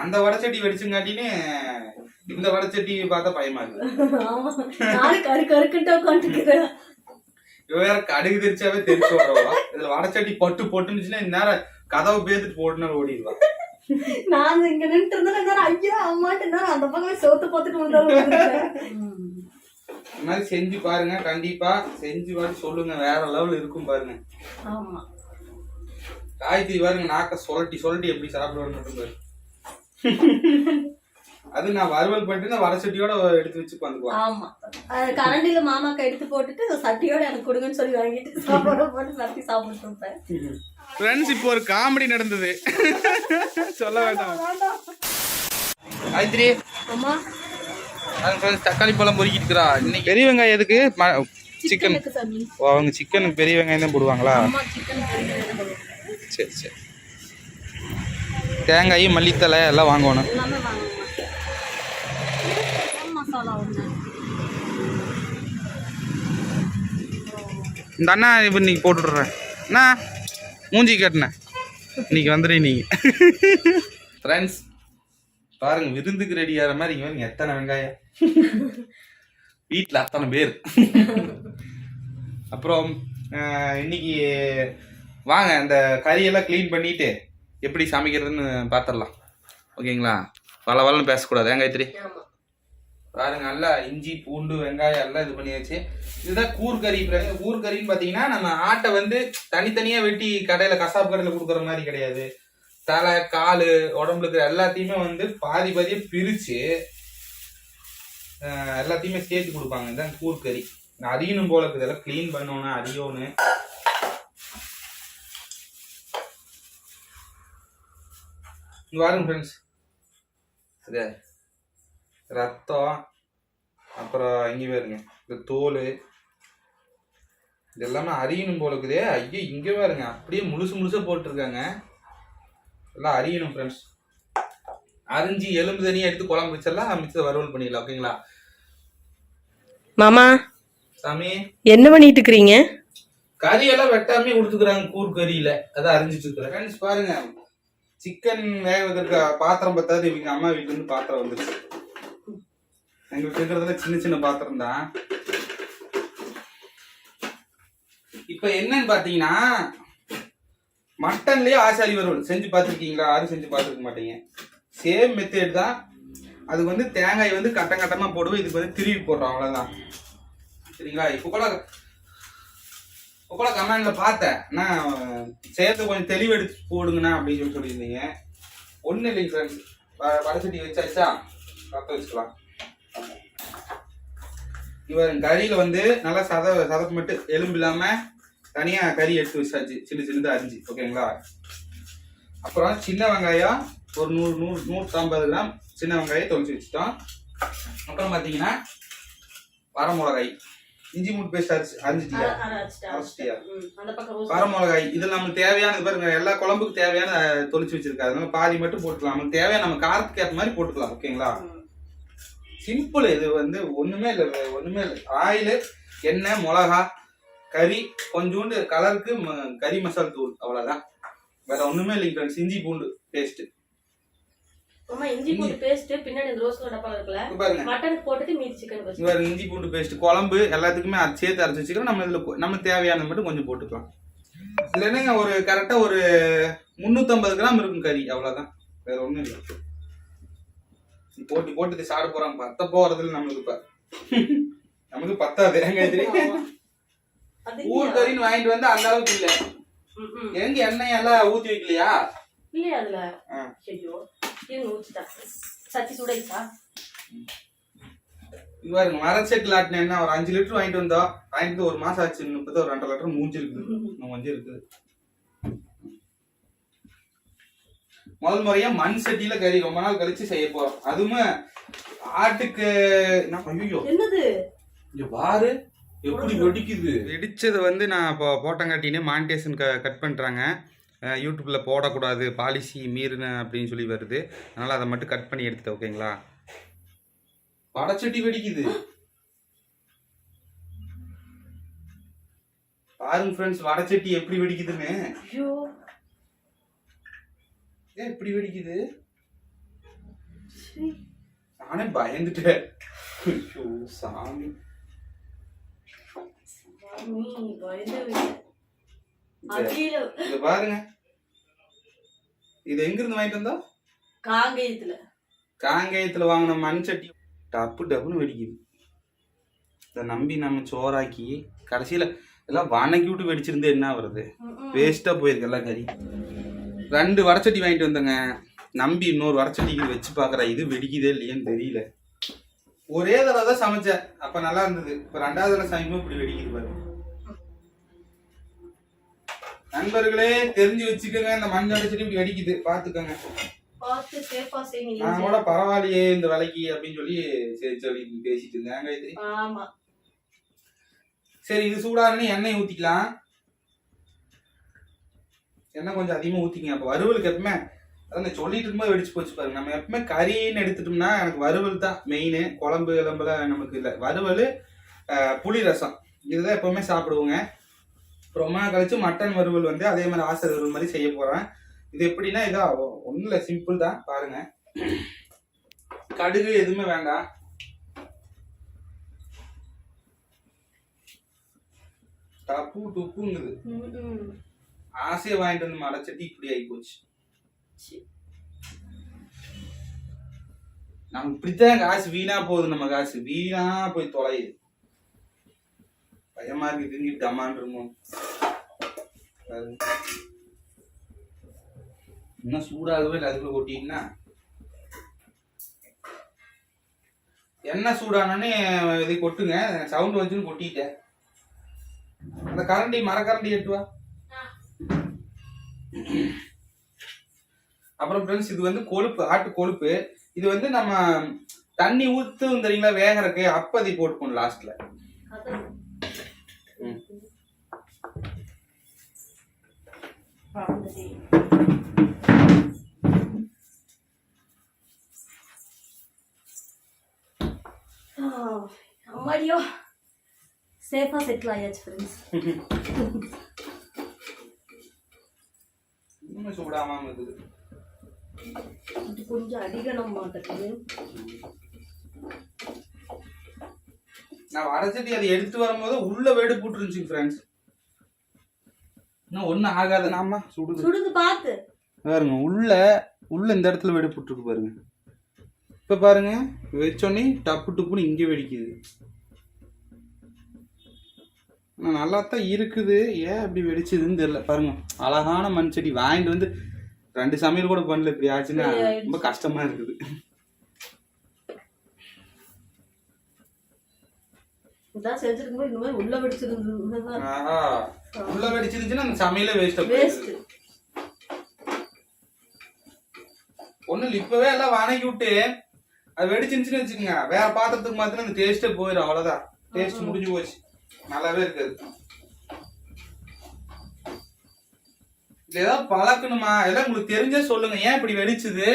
அந்த வடச்சட்டி வெடிச்சுங்காட்டின்னு இந்த வடச்சட்டி பார்த்தா பயமா இருக்கு வேற கடுகு தெரிச்சாவே தெரிச்சு வரவா இதுல வடச்சட்டி பட்டு போட்டுனுச்சுன்னா இந்நேரம் கதவை பேத்துட்டு போட்டுன்னு ஓடிடுவா நான் இங்க நின்று இருந்தேன் ஐயோ அம்மாட்டு அந்த பக்கமே சோத்து பார்த்துட்டு விழுந்தாலும் இந்த மாதிரி செஞ்சு பாருங்க கண்டிப்பா செஞ்சு பார்த்து சொல்லுங்க. வேற லெவல் இருக்கும் பாருங்க. ஆமா. காய்கறி பாருங்க நாக்க சொல்லட்டி சொல்லட்டி எப்படி சாப்பிடுவேன்னு மட்டும் பாரு. அது நான் வறுவல் பண்ணிட்டு இந்த வடச்சட்டியோட எடுத்து வச்சு வந்துக்குவேன் ஆமா. அது கரண்டில மாமாக்கு எடுத்து போட்டுட்டு அந்த சட்டியோட எனக்கு கொடுங்கன்னு சொல்லி வாங்கிட்டு சாப்பாடு போட்டு சட்டி சாப்பிட்டு இருப்பேன். ஃப்ரெண்ட்ஸ் இப்போ ஒரு காமெடி நடந்தது. சொல்ல வேண்டாம். காயத்ரி. அம்மா. ஃப்ரெண்ட்ஸ் தக்காளி பழம் பொறுக்கிட்டு இருக்கிறா இன்னைக்கு பெரிய வெங்காயம் எதுக்கு? சிக்கன் அவங்க சிக்கனுக்கு பெரிய வெங்காயம் தான் போடுவாங்களா? சரி சரி. தேங்காய் மல்லித்தலை எல்லாம் வாங்கணும். இந்த அண்ணா இப்போ இன்னைக்கு போட்டுடுறேன். அண்ணா மூஞ்சி கட்டினேன் இன்னைக்கு வந்துடு நீங்க ஃப்ரெண்ட்ஸ் பாருங்க விருந்துக்கு ரெடி ஆகிற மாதிரி இங்க பாருங்க எத்தனை வெங்காயம். வீட்டில் அத்தனை பேர். அப்புறம் இன்னைக்கு வாங்க அந்த கறியெல்லாம் க்ளீன் பண்ணிட்டு எப்படி சமைக்கிறதுன்னு பார்த்துடலாம் ஓகேங்களா? வள வளன்னு பேசக்கூடாது ஆமா. பாருங்க நல்லா இஞ்சி பூண்டு வெங்காயம் எல்லாம் இது பண்ணியாச்சு. இதுதான் கூர்கறி. கூர்கறின்னு பார்த்தீங்கன்னா நம்ம ஆட்டை வந்து தனித்தனியாக வெட்டி கடையில் கசாப்பு கடையில் கொடுக்குற மாதிரி கிடையாது. தலை கால் உடம்புல இருக்கிற எல்லாத்தையுமே வந்து பாதி பாதியாக பிரித்து எல்லாத்தையுமே சேர்த்து கொடுப்பாங்க. இதுதான் கூர்கறி. அரியணும் போல இருக்குது. எல்லாம் க்ளீன் பண்ணணும் அரியோன்னு இங்க பாருங்க ஃப்ரெண்ட்ஸ் இது ரத்தம் அப்புறம் இங்கே பாருங்க. இந்த தோல். இது எல்லாமே அரியணும் போல இருக்குதே. ஐயோ இங்கே பாருங்க. அப்படியே முழுசு முழுசாக போட்டிருக்காங்க. எல்லாம் அரியணும் ஃப்ரெண்ட்ஸ் அரிஞ்சு எலும்பு தனியாக எடுத்து குழம்பு வச்சிடலாம் மிச்சத்தை வறுவல் பண்ணிடலாம் ஓகேங்களா மாமா சாமி. என்ன பண்ணிட்டு இருக்கிறீங்க? கறியெல்லாம் வெட்டாமே கொடுத்துக்கிறாங்க கூர் கறியில. அதான் அரிஞ்சிட்டு இருக்கிறேன் பாருங்க. சிக்கன் வேக வைக்கிறதுக்கு பாத்திரம் பத்தாது இவங்க அம்மா வீட்டுல இருந்து பாத்திரம் வந்துருச்சு. எங்களுக்கு இருக்கிறதுல சின்ன சின்ன பாத்திரம் தான். இப்ப என்னன்னு பாத்தீங்கன்னா மட்டன்லயே ஆசாரி வறுவல் செஞ்சு பார்த்துருக்கீங்களா யாரும் செஞ்சு பார்த்துருக்க மாட்டீங்க. சேம் மெத்தேட் தான். அதுக்கு வந்து தேங்காய் வந்து கட்டம் கட்டமா போடுவோம். இதுக்கு வந்து திருவி போடுறோம். அவ்வளவுதான். சரிங்களா? இப்போ கூட கூட கமெண்ட்ல பார்த்தேன். நான் சேர்த்து கொஞ்சம் தெளிவெடுத்து போடுங்கண்ணா அப்படின்னு சொல்லி சொல்லியிருந்தீங்க. ஒன்றும் இல்லைங்க ஃப்ரெண்ட்ஸ் வடசட்டி வச்சாச்சா? பற்ற வச்சுக்கலாம். இவர் கறியில் வந்து நல்லா சத சதப்பு மட்டும் எலும்பு இல்லாமல் தனியாக கறி எடுத்து வச்சாச்சு. சின்ன சின்னதாக அரிஞ்சு. ஓகேங்களா? அப்புறம் சின்ன வெங்காயம் ஒரு நூறு நூறு நூற்றம்பது கிராம் சின்ன வெங்காயம் தொலைச்சி வச்சுட்டோம். அப்புறம் பார்த்தீங்கன்னா வரமிளகாய். இஞ்சி மூட்டு பேஸ்ட் அரிசி அரிஞ்சிட்டியா? அரைச்சிட்டியா? அந்த பக்கம் ரோஸ் வரமிளகாய் இது நமக்கு தேவையானது பாருங்க எல்லா குழம்புக்கு தேவையான தொளிச்சு வச்சிருக்காது அதனால பாதி மட்டும் போட்டுக்கலாம். நமக்கு தேவையான நம்ம காரத்துக்கு ஏற்ற மாதிரி போட்டுக்கலாம் ஓகேங்களா? சிம்பிள் இது வந்து ஒண்ணுமே இல்லை ஒண்ணுமே இல்லை. ஆயில் எண்ணெய் மிளகா கறி கொஞ்சோண்டு கலருக்கு கறி மசால் தூள் அவ்வளவுதான். வேற ஒண்ணுமே இல்லைங்க ஃப்ரெண்ட்ஸ் இஞ்சி பூண்டு பேஸ்ட் அம்மா இஞ்சி பூண்டு பேஸ்ட் பின்னாடி இந்த ரோஸ் டப்பா இருக்குல்ல பாருங்க. மட்டனுக்கு போட்டுட்டு மீதி சிக்கன் இங்க பாருங்க இஞ்சி பூண்டு பேஸ்ட் குழம்பு எல்லாத்துக்குமே சேர்த்து அரைச்சி வச்சுக்கலாம் நம்ம இதுல நம்ம தேவையானது மட்டும் கொஞ்சம் போட்டுக்கலாம். இதுல என்னங்க ஒரு கரெக்டா ஒரு முந்நூத்தம்பது கிராம் இருக்கும் கறி அவ்வளவுதான். வேற ஒண்ணும் இல்லை. போட்டு போட்டு சாப்பிட போறாங்க பத்த போறதுல நம்மளுக்கு இப்ப. நமக்கு பத்தாது. அது ஊர் கறின்னு வாங்கிட்டு வந்து அந்த அளவுக்கு இல்ல. எங்க எண்ணெய் எல்லாம் ஊத்தி வைக்கலையா? இல்லையா அதுல? இருங்க ஊச்சிட்டா சட்டி சுடைச்சா ஆட்டின ஒரு அஞ்சு லிட்டர் வாங்கிட்டு வந்தோம் வாங்கிட்டு ஒரு மாசம் ஆச்சு இன்னும் இப்பதான் ஒரு ரெண்டரை லிட்டர் மூஞ்சி இருக்குது. இன்னும் கொஞ்சம் இருக்குது. முதல் முறையா மண் சட்டியில கறி ரொம்ப நாள் கழிச்சு செய்ய போறோம். அதுவுமே ஆட்டுக்கு ஐயோ என்னது? இங்க பாரு எப்படி வெடிக்குது. வெடிச்சது வந்து நான் இப்போ போட்டங்காட்டினே மானிட்டேஷன் க கட் பண்ணுறாங்க யூடியூப்பில் போடக்கூடாது பாலிசி மீறின அப்படின்னு சொல்லி வருது. அதனால் அதை மட்டும் கட் பண்ணி எடுத்துட்டேன் ஓகேங்களா? வடச்சட்டி வெடிக்குது. பாருங்க ஃப்ரெண்ட்ஸ் வடச்சட்டி எப்படி வெடிக்குதுன்னு. ஐயோ. ஏன் இப்படி வெடிக்குது. நானே பயந்துட்டேன். ஐயோ, சாமி. சாமி, பயந்தே இத பாருங்க. இது எங்க இருந்து வாங்கிட்டு வந்தா? காங்கேயத்துல. காங்கேயத்துல வாங்கின மண் சட்டி டப்பு டப்புன்னு வெடிக்குது. இதை நம்பி நம்ம சோறாக்கி கடைசியில எல்லாம் வணக்கி விட்டு வெடிச்சிருந்து என்ன வருது. வேஸ்டா போயிருக்கு எல்லாம் கறி. ரெண்டு வடச்சட்டி வாங்கிட்டு வந்தேங்க. நம்பி இன்னொரு வடச்சட்டிக்கு வச்சு பாக்குற. இது வெடிக்குதே இல்லையேன்னு தெரியல. ஒரே தடவை தான் சமைச்சேன். அப்ப நல்லா இருந்தது. இப்ப ரெண்டாவது தடவை சமைக்கும் இப்படி வெடிக்குது பாருங்க. நண்பர்களே தெரிஞ்சு வச்சுக்கோங்க. இந்த மண் வடச்சட்டி இப்படி வெடிக்குது பாத்துக்கோங்க நான் கூட பரவாயில்லையே இந்த வேலைக்கு அப்படின்னு சொல்லி சரி சரி பேசிட்டு இருந்தேன். காயத்ரி ஆமா. சரி இது சூடாகனு எண்ணெய் ஊத்திக்கலாம். எண்ணெய் கொஞ்சம் அதிகமா ஊத்திங்க அப்ப வறுவலுக்கு எப்பவுமே அதான் சொல்லிட்டு இருக்கும்போது வெடிச்சு போச்சு பாருங்க. நம்ம எப்பவுமே கறின்னு எடுத்துட்டோம்னா எனக்கு வறுவல் தான் மெயின் குழம்பு கிளம்புல நமக்கு இல்லை. வறுவல் புளி ரசம். இதுதான் எப்பவுமே சாப்பிடுவோங்க. ரொம்ப நாள் கழிச்சு மட்டன் வறுவல் வந்து அதே மாதிரி ஆசை வறுவல் மாதிரி செய்ய போறேன். இது எப்படின்னா இதா ஒன்றும் இல்லை சிம்பிள் தான். பாருங்க. கடுகு எதுவுமே வேண்டாம். டப்பு டுப்புங்குது. ஆசையை வாங்கிட்டு வந்து மலைச்சட்டி இப்படி ஆகி போச்சு. நம்ம இப்படித்தான் காசு வீணா போகுது நம்ம காசு. வீணா போய் தொலையுது. பயமா இருக்கு திரும்பிட்டு டமான் இருக்கும் இன்னும் சூடாகவே இல்லை அதுக்குள்ள கொட்டிங்கன்னா எண்ணெய் சூடானோடனே இதை கொட்டுங்க சவுண்ட் வந்துன்னு கொட்டிட்டேன். அந்த கரண்டி மரக்கரண்டி எட்டுவா அப்புறம் ஃப்ரெண்ட்ஸ் இது வந்து கொழுப்பு ஆட்டு கொழுப்பு. இது வந்து நம்ம தண்ணி ஊத்தும் தெரியுங்களா வேகறக்கு அப்போ அதை போட்டுக்கணும் லாஸ்ட்ல பறந்துட்டே. ஆ, அம்மாடியோ. சேஃபா செட்டில் ஆயாச்சு ஃப்ரெண்ட்ஸ் இன்னும் சூடாம இருக்குது. இது கொஞ்சம் அடிக்கணும் மாட்டேங்குது. நான் வடச்சட்டி அதை எடுத்து வரும்போது உள்ள வேடு போட்டுருந்துச்சு ஃப்ரெண்ட்ஸ் இன்னும் ஒன்றும் ஆகாது. நாம சுடுது. சுடுது பார்த்து. பாருங்க உள்ள உள்ள இந்த இடத்துல வெடி போட்டுருக்கு பாருங்க. இப்ப பாருங்க வச்சோடனே டப்பு டப்புன்னு இங்கே வெடிக்குது. நல்லா தான் இருக்குது. ஏன் இப்படி வெடிச்சதுன்னு தெரியல. பாருங்க அழகான மண் செடி வாங்கிட்டு வந்து ரெண்டு சமையல் கூட பண்ணல இப்படி ஆச்சுன்னா. ரொம்ப கஷ்டமா இருக்குது. இதான் இந்த மாதிரி உள்ள வெடிச்சிருந்தது. உள்ள வெடிச்சிருந்துச்சுன்னா அந்த சமையலே வேஸ்ட் வேஸ்ட் இல்ல, இப்பவே எல்லாம் வணக்கி விட்டு அது வெடிச்சிருந்துச்சுன்னு வச்சுக்கோங்க. வேற பாத்திரத்துக்கு மாத்திரம் அந்த டேஸ்டே போயிடும் அவ்வளவுதான். டேஸ்ட் முடிஞ்சு போச்சு. நல்லாவே இருக்காது. ஏதாவது பழக்கணுமா? எல்லாம் உங்களுக்கு தெரிஞ்சே சொல்லுங்க. ஏன் இப்படி வெடிச்சுது?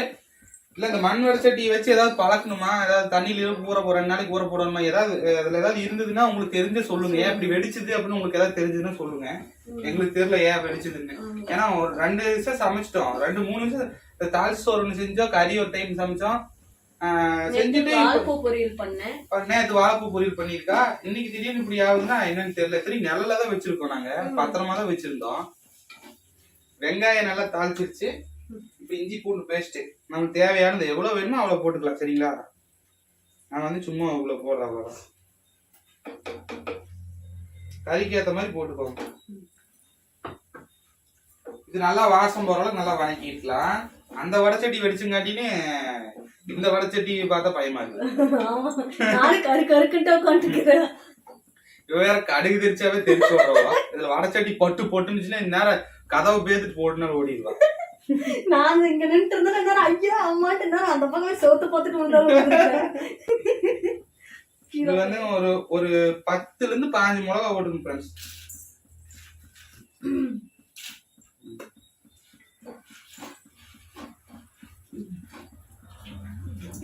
இல்ல இந்த மண் வடச்சட்டியை வச்சு ஏதாவது பழக்கணுமா? ஏதாவது தண்ணியில ஊற போற ரெண்டு நாளைக்கு ஊற போடணுமா ஏதாவது அதுல ஏதாவது இருந்ததுன்னா உங்களுக்கு தெரிஞ்சே சொல்லுங்க. ஏன் இப்படி வெடிச்சுது அப்படின்னு உங்களுக்கு ஏதாவது தெரிஞ்சதுன்னா சொல்லுங்க. எங்களுக்கு தெரியல ஏன் வெடிச்சதுன்னு. ஏன்னா ஒரு ரெண்டு நிமிஷம் சமைச்சிட்டோம். ரெண்டு மூணு நிமிஷம் தாளிச்சு சோறு ஒன்று செஞ்சோம் கறி ஒரு டைம் சமைச்சோம். செஞ்சுட்டு பொரியல் பண்ணேன். நேத்து வாழைப்பூ பொரியல் பண்ணிருக்கா இன்னைக்கு திடீர்னு இப்படி ஆகுதுன்னா என்னன்னு தெரியல. சரி நிழல்ல தான் வச்சிருக்கோம் நாங்க. பத்திரமா தான் வச்சிருந்தோம். வெங்காயம் நல்லா தாளிச்சிருச்சு. இப்ப இஞ்சி பூண்டு பேஸ்ட் நமக்கு தேவையானது எவ்வளவு வேணுமோ அவ்வளவு போட்டுக்கலாம் சரிங்களா? நான் வந்து சும்மா இவ்வளவு போடுறேன் அவ்வளவுதான். கறிக்கு ஏத்த மாதிரி போட்டுக்கோங்க. இது நல்லா வாசம் போற அளவுக்கு நல்லா வணக்கிக்கலாம் அந்த வடச்சட்டி வெடிச்சுங்காட்டின்னு இந்த வடச்சட்டி பார்த்தா பயமா இருக்கு. வேற கடுகு தெரிச்சாவே தெரிச்சு விடுறவா இதுல வடச்சட்டி பட்டு போட்டுனுச்சுன்னா இந்நேரம் கதவை பேத்துட்டு போட்டுன்னு ஓடிடுவா. நான் இங்க நின்று இருந்தேன் ஐயா அம்மாட்டு அந்த பக்கமே சோத்து பார்த்துட்டு வந்துடுறேன் இது வந்து ஒரு ஒரு பத்துல இருந்து பாஞ்சு மிளகா போட்டுங்க ஃப்ரெண்ட்ஸ்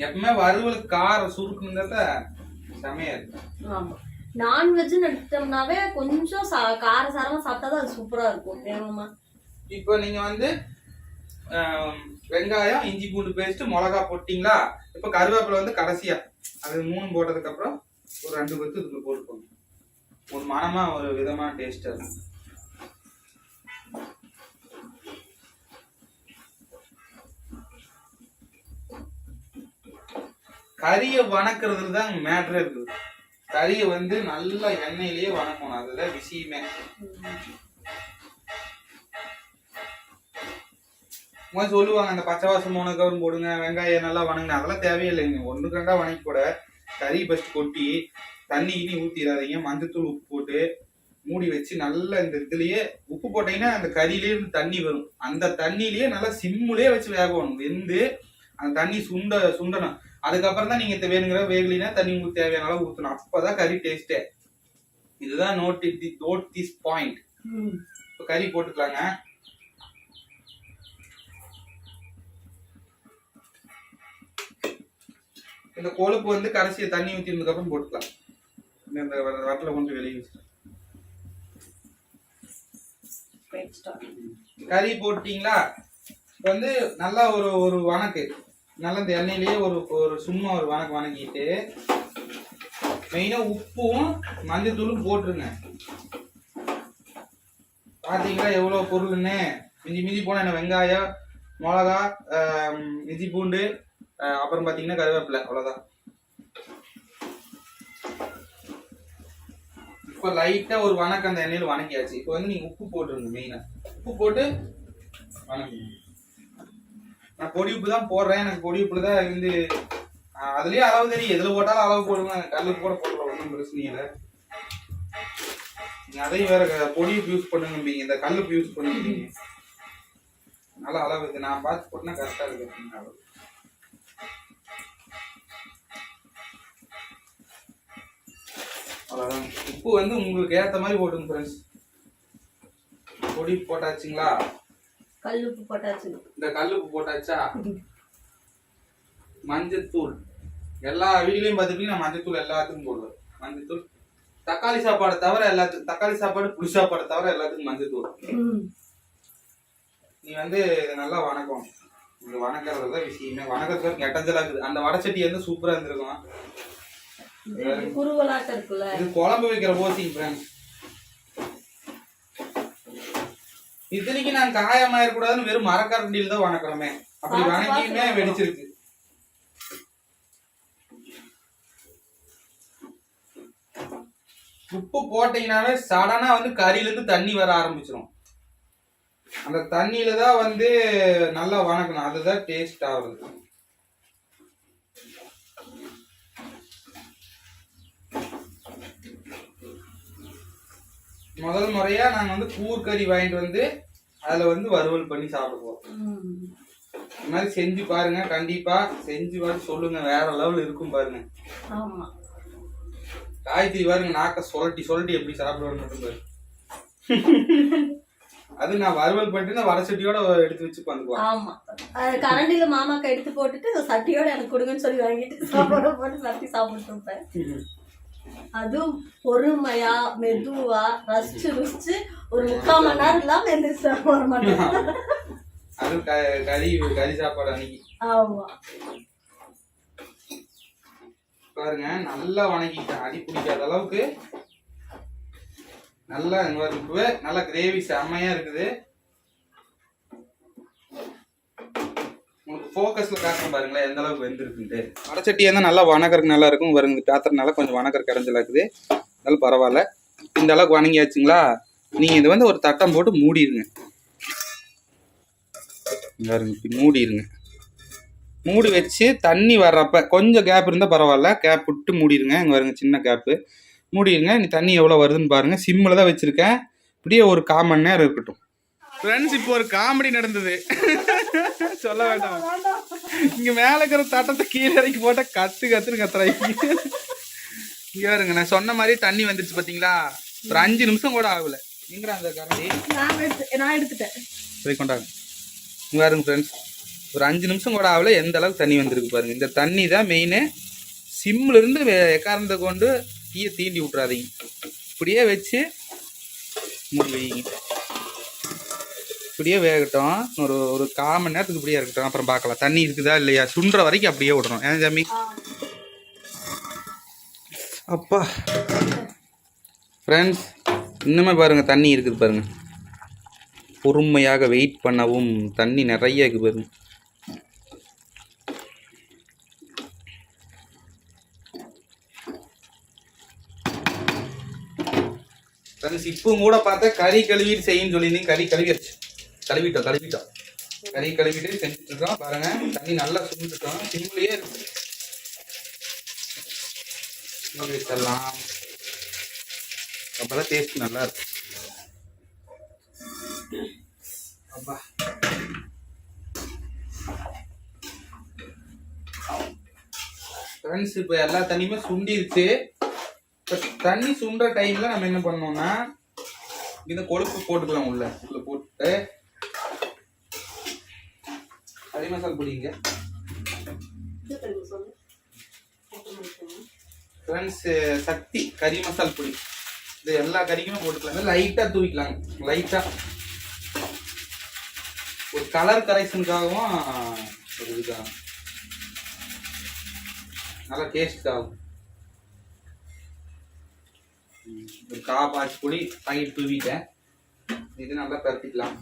எப்பவுமே வறுவலுக்கு காரம் சுருக்குங்கிறத செமையா இருக்கு. ஆமா. நான்வெஜ் எடுத்தோம்னாவே கொஞ்சம் சா- கார சாரமா சாப்பிட்டா அது சூப்பரா இருக்கும். வேணுமா இப்போ நீங்க வந்து வெங்காயம் இஞ்சி பூண்டு பேஸ்ட் மிளகா போட்டிங்களா? இப்போ கருவேப்பிலை வந்து கடைசியா. அது மூணு போட்டதுக்கு அப்புறம் ஒரு ரெண்டு பத்து இதுல போட்டுக்கோங்க. ஒரு மனமா ஒரு விதமான டேஸ்ட் இருக்கும் கறியை வணக்கிறதுல தான் மேட்ரு இருக்குது. கறியை வந்து நல்லா எண்ணெயிலேயே வணக்கணும். அதுதான் விஷயமே. சும்மா சொல்லுவாங்க அந்த பச்சை வாசம் மூணு கவரும் போடுங்க வெங்காயம் நல்லா வணங்குங்க. அதெல்லாம் தேவையில்லைங்க ஒன்று ரெண்டா வணக்கி கூட கறி ஃபஸ்ட் கொட்டி தண்ணி கிண்ணி ஊற்றிடாதீங்க மஞ்சத்தூள் உப்பு போட்டு மூடி வச்சு நல்லா இந்த இதுலயே உப்பு போட்டீங்கன்னா அந்த கறியிலே இருந்து தண்ணி வரும். அந்த தண்ணியிலேயே நல்லா சிம்முலயே வச்சு வேகணும் வெந்து அந்த தண்ணி சுண்ட சுண்டணும். அதுக்கப்புறம் தான் நீங்க வேணுங்கிற வேகலினா தண்ணி உங்களுக்கு தேவையான அளவு ஊற்றணும் அப்பதான் கறி டேஸ்டே இதுதான் note the note this point. இப்போ கறி போட்டுக்கலாங்க. இந்த கொழுப்பு வந்து கடைசியை தண்ணி ஊற்றினதுக்கு அப்புறம் போட்டுக்கலாம். இந்த- வட்டல கொண்டு வெளியே வச்சுக்கலாம். கறி போட்டீங்களா வந்து நல்லா ஒரு ஒரு வணக்கு. நல்லா இந்த எண்ணெயிலேயே ஒரு ஒரு சும்மா ஒரு வணக்கு வணக்கிட்டு மெயினா உப்பும் மஞ்சத்தூளும் போட்டுருங்க. பாத்தீங்களா எவ்வளவு பொருள்னு? மிஞ்சி மிஞ்சி போனா என்ன வெங்காயம் மிளகா இஞ்சி பூண்டு அப்புறம் பார்த்தீங்கன்னா கருவேப்பிலை அவ்வளோதான் இப்போ லைட்டாக ஒரு வணக்கம் அந்த எண்ணெயில் வணக்கியாச்சு. இப்போ வந்து நீங்கள் உப்பு போட்டுருங்க மெயினாக உப்பு போட்டு வணக்கம் நான் பொடி உப்பு தான் போடுறேன். எனக்கு பொடி உப்புல தான் இருந்து அதுலேயே அளவு தெரியும். எதில் போட்டாலும் அளவு போடுங்க கல்லுக்கு கூட போடலாம் ஒன்றும் பிரச்சனை இல்லை. அதையும் வேற பொடி உப்பு யூஸ் பண்ணுங்க இந்த கல்லுப்பு யூஸ் பண்ணுங்க நல்லா அளவு இது நான் பார்த்து போட்டேன்னா கரெக்டாக இருக்குது அப்படின்னு அளவு. அவ்வளவுதான். உப்பு வந்து உங்களுக்கு ஏத்த மாதிரி போட்டுங்க ஃப்ரெண்ட்ஸ் பொடி போட்டாச்சுங்களா? கல்லுப்பு போட்டாச்சு. இந்த கல்லுப்பு போட்டாச்சா? மஞ்சத்தூள். எல்லா வீட்லயும் பார்த்துட்டீங்கன்னா மஞ்சத்தூள் எல்லாத்துக்கும் போடுவேன். மஞ்சத்தூள். தக்காளி சாப்பாடு தவிர எல்லாத்துக்கும் தக்காளி சாப்பாடு புளி சாப்பாடு தவிர எல்லாத்துக்கும் மஞ்சத்தூள். நீ வந்து இதை நல்லா வணக்கம். இந்த வணக்கறது தான் விஷயமே வணக்கத்துல கெட்டஞ்சலா இருக்குது. அந்த வடச்சட்டி வந்து சூப்பரா இருந்திருக்கும். இது குருவலாட்டம் இருக்குல்ல. இது குழம்பு வைக்கிற போசிங் ஃப்ரெண்ட்ஸ் இத்தனைக்கு நான் காயமா இருக்கக்கூடாதுன்னு வெறும் மரக்கரண்டியில் தான் வணக்கிறோமே. அப்படி வணக்கியுமே வெடிச்சிருக்கு. உப்பு போட்டீங்கன்னாவே சடனா வந்து கறியில இருந்து தண்ணி வர ஆரம்பிச்சிடும் அந்த தண்ணியில தான் வந்து நல்லா வணக்கணும். அதுதான் டேஸ்ட் ஆகுது. முதல் முறையா நாங்க வந்து கூர் கறி வாங்கிட்டு வந்து அதுல வந்து வறுவல் பண்ணி சாப்பிடுவோம். ம். இந்த மாதிரி செஞ்சு பாருங்க கண்டிப்பா செஞ்சு பார்த்து சொல்லுங்க வேற லெவல் இருக்கும் பாருங்க. காய்கறி பாருங்க நாக்க சொல்லட்டி சொல்லட்டி எப்படி சாப்பிடுவேன்னு மட்டும் பாரு. அது நான் வறுவல் பண்ணிட்டு இந்த வடசட்டியோட எடுத்து வச்சு பண்ணுவேன். ஆமா. அது கரண்டில மாமாக்கு எடுத்து போட்டுட்டு அந்த சட்டியோட எனக்கு கொடுங்கன்னு சொல்லி வாங்கிட்டு சாப்பாடு போட்டு நடத்தி சாப்பிட்டு இருப்பேன். அதுவும் பொறுமையா மெதுவா ரசிச்சு ருசிச்சு ஒரு முக்கால் மணி நேரம் இல்லாம எந்திரிச்சு வர மாட்டேன். அது க- கறி கறி சாப்பாடு அன்னைக்கு. ஆமா. பாருங்க நல்லா வணக்கிட்டேன் அடி பிடிக்காத அளவுக்கு. நல்லா நல்லா கிரேவி செம்மையா இருக்குது. ஃபோக்கஸ்ல காட்டுறேன் பாருங்களேன் எந்த அளவுக்கு வெந்திருக்குன்ட்டு. வடச்சட்டி இருந்தால் நல்லா வணக்கறதுக்கு நல்லா இருக்கும். வருங்க இந்த கொஞ்சம் வணக்கற கரைஞ்சலா இருக்குது அதனால பரவாயில்ல. இந்த அளவுக்கு வணங்கியாச்சுங்களா? நீங்கள் இது வந்து ஒரு தட்டம் போட்டு மூடிடுங்க பாருங்க இப்படி மூடிடுங்க மூடி வச்சு தண்ணி வர்றப்ப கொஞ்சம் கேப் இருந்தால் பரவாயில்ல. கேப் விட்டு மூடிடுங்க இங்கே வருங்க சின்ன கேப்பு மூடிடுங்க நீ தண்ணி எவ்வளோ வருதுன்னு பாருங்கள் சிம்மில் தான் வச்சுருக்கேன். இப்படியே ஒரு காமன் நேரம் இருக்கட்டும். ஃப்ரெண்ட்ஸ் இப்போ ஒரு காமெடி நடந்தது. சொல்ல வேண்டாம். இங்கே மேலே இருக்கிற தட்டத்தை கீழே இறக்கி போட்டால் கத்து கத்துன்னு கத்துறாங்க இங்கே வருங்க நான் சொன்ன மாதிரி தண்ணி வந்துருச்சு பார்த்தீங்களா ஒரு அஞ்சு நிமிஷம் கூட ஆகல. நீங்களா அந்த கரண்டி? நான் எடுத்து நான் எடுத்துட்டேன். போய் கொண்டாங்க இங்க பாருங்க ஃப்ரெண்ட்ஸ் ஒரு அஞ்சு நிமிஷம் கூட ஆகல எந்த அளவுக்கு தண்ணி வந்திருக்கு பாருங்க. இந்த தண்ணி தான் மெயின் சிம்ல இருந்து எக்காரணத்தை கொண்டு தீயை தீண்டி விட்றாதீங்க இப்படியே வச்சு மூடி வைங்க. இப்படியே வேகட்டும். ஒரு ஒரு கால் மணி நேரத்துக்கு இப்படியே இருக்கட்டும். அப்புறம் பார்க்கலாம். தண்ணி இருக்குதா இல்லையா? சுண்டுற வரைக்கும் அப்படியே விடணும். ஏன் ஜாமி அப்பா. ஃப்ரெண்ட்ஸ் இன்னுமே பாருங்க தண்ணி இருக்குது பாருங்க. பொறுமையாக வெயிட் பண்ணவும் தண்ணி நிறைய இருக்கு பாருங்க. ஃப்ரெண்ட்ஸ் இப்போ கூட பார்த்தா கறி கழுவிட்டு செய்யுன்னு சொல்லியிருந்தீங்க. கறி கழுவிடுச்சு கழுவிட்டோம் கழுவிட்டோம். கறி கழுவிட்டு செஞ்சுட்டு இருக்கோம் பாருங்க தண்ணி நல்லா சுண்டுட்டோம் சிம்பிளையே இருக்கும் அப்பதான் டேஸ்ட் நல்லா இருக்கும் அப்பா. ஃப்ரெண்ட்ஸ் இப்போ எல்லா தண்ணியுமே சுண்டிருச்சு. இப்போ தண்ணி சுண்டுற டைம்ல நம்ம என்ன பண்ணோம்னா இந்த கொழுப்பு போட்டுக்கலாம் உள்ள. உள்ள போட்டு கறி மசால் பொடிங்க ஃப்ரெண்ட்ஸ் சக்தி கறி மசால் பொடி. இது எல்லா கறிக்குமே போட்டுக்கலாம் லைட்டாக தூவிக்கலாம் லைட்டாக ஒரு கலர் கரெக்ஷனுக்காகவும் ஒரு இதுக்காக. நல்லா டேஸ்ட்டுக்காகும் ஒரு காப்பாச்சி பொடி வாங்கி தூவிட்டேன். இது நல்லா பரத்திக்கலாம்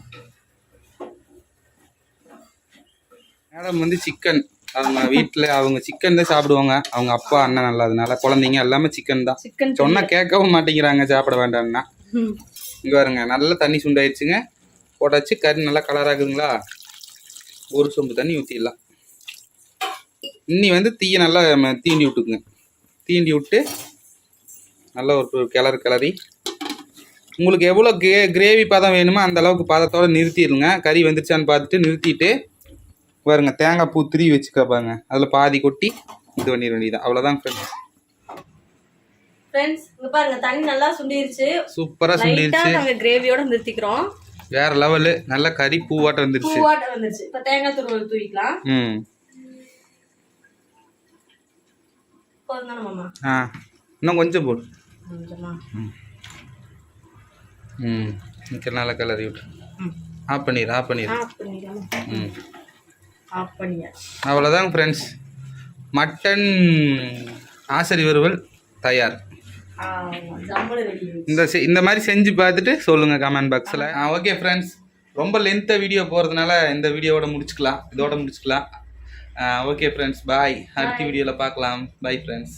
மேடம் வந்து சிக்கன் அவங்க வீட்டில் அவங்க சிக்கன் தான் சாப்பிடுவாங்க. அவங்க அப்பா அண்ணன் நல்லா அதனால குழந்தைங்க எல்லாமே சிக்கன் தான். சிக்கன் சொன்னா கேட்கவும் மாட்டேங்கிறாங்க சாப்பிட வேண்டாம்னா. இங்க பாருங்க நல்லா தண்ணி சுண்டாயிடுச்சுங்க போட்டாச்சு கறி நல்லா கலராக இருக்குதுங்களா ஒரு சொம்பு தண்ணி ஊற்றிடலாம் இன்னி வந்து தீயை நல்லா தீண்டி விட்டுக்குங்க. தீண்டி விட்டு நல்லா ஒரு கிளறு கிளறி. உங்களுக்கு எவ்வளோ கே கிரேவி பதம் வேணுமோ அந்த அளவுக்கு பதத்தோட நிறுத்திடுங்க. கறி வந்துருச்சான்னு பார்த்துட்டு நிறுத்திட்டு பாருங்க தேங்காய் பூ திரி வச்சுக்க பாருங்க. அதில் பாதி கொட்டி இது பண்ணிட வேண்டியது. அவ்வளோதான் ஃப்ரெண்ட்ஸ் ஃப்ரெண்ட்ஸ் இங்க பாருங்க தண்ணி நல்லா சுண்டிருச்சு. சூப்பராக லைட்டா சுண்டிடுச்சு நாங்க கிரேவியோட நிறுத்திக்கிறோம். வேற லெவலு நல்ல கறி வந்துருச்சு. பூவாட்ட வந்துருச்சு. இப்ப தேங்காய் துருவல் தூவிக்கலாம் ம். போதும் தானே மாமா? ஆ. இன்னும் கொஞ்சம் போடு. கொஞ்சமா? ம். நிற்கிற நல்ல கலரி விட்டு ம். ஆஃப் பண்ணிடு ஆஃப் பண்ணிடு. ஆஃப் ம். ஆஃப் பண்ணியாச்சு அவ்வளோதாங்க ஃப்ரெண்ட்ஸ் மட்டன் ஆசரி வறுவல் தயார். இந்த இந்த மாதிரி செஞ்சு பார்த்துட்டு சொல்லுங்கள் கமெண்ட் பாக்ஸில் ஆ ஓகே ஃப்ரெண்ட்ஸ் ரொம்ப லென்த்தாக வீடியோ போகிறதுனால இந்த வீடியோவோட முடிச்சுக்கலாம். இதோட முடிச்சுக்கலாம். ஓகே ஃப்ரெண்ட்ஸ் பாய் அடுத்த வீடியோவில் பார்க்கலாம். Bye friends.